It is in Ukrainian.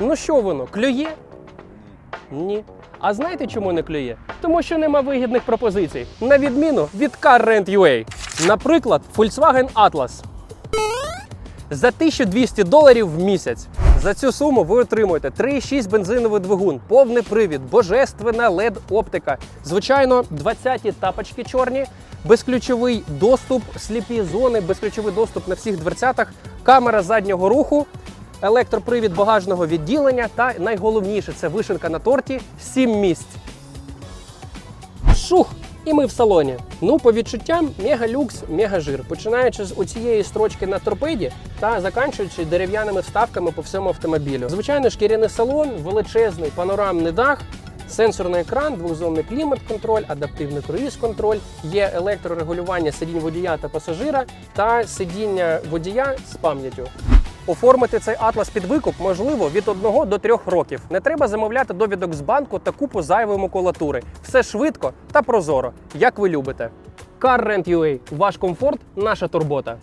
Ну що воно, клює? Ні. А знаєте, чому не клює? Тому що нема вигідних пропозицій, на відміну від Car Rent. Наприклад, Volkswagen Atlas. За 1200 доларів в місяць. За цю суму ви отримуєте 3,6 бензиновий двигун, повний привід, божественна led оптика. Звичайно, 20-ті тапочки чорні, безключовий доступ, сліпі зони, безключовий доступ на всіх дверцятах, камера заднього руху, електропривід багажного відділення та найголовніше це вишенка на торті 7 місць. Шух! І ми в салоні. Ну, по відчуттям, мега-люкс, мега-жир. Починаючи з оцієї строчки на торпеді та заканчуючи дерев'яними вставками по всьому автомобілю. Звичайно, шкіряний салон, величезний панорамний дах. Сенсорний екран, двохзонний клімат-контроль, адаптивний круїз-контроль, є електрорегулювання сидінь водія та пасажира та сидіння водія з пам'яттю. Оформити цей атлас під викуп можливо від 1 до 3 років. Не треба замовляти довідок з банку та купу зайвої макулатури. Все швидко та прозоро, як ви любите. CarRent.ua. Rent UA. Ваш комфорт, наша турбота.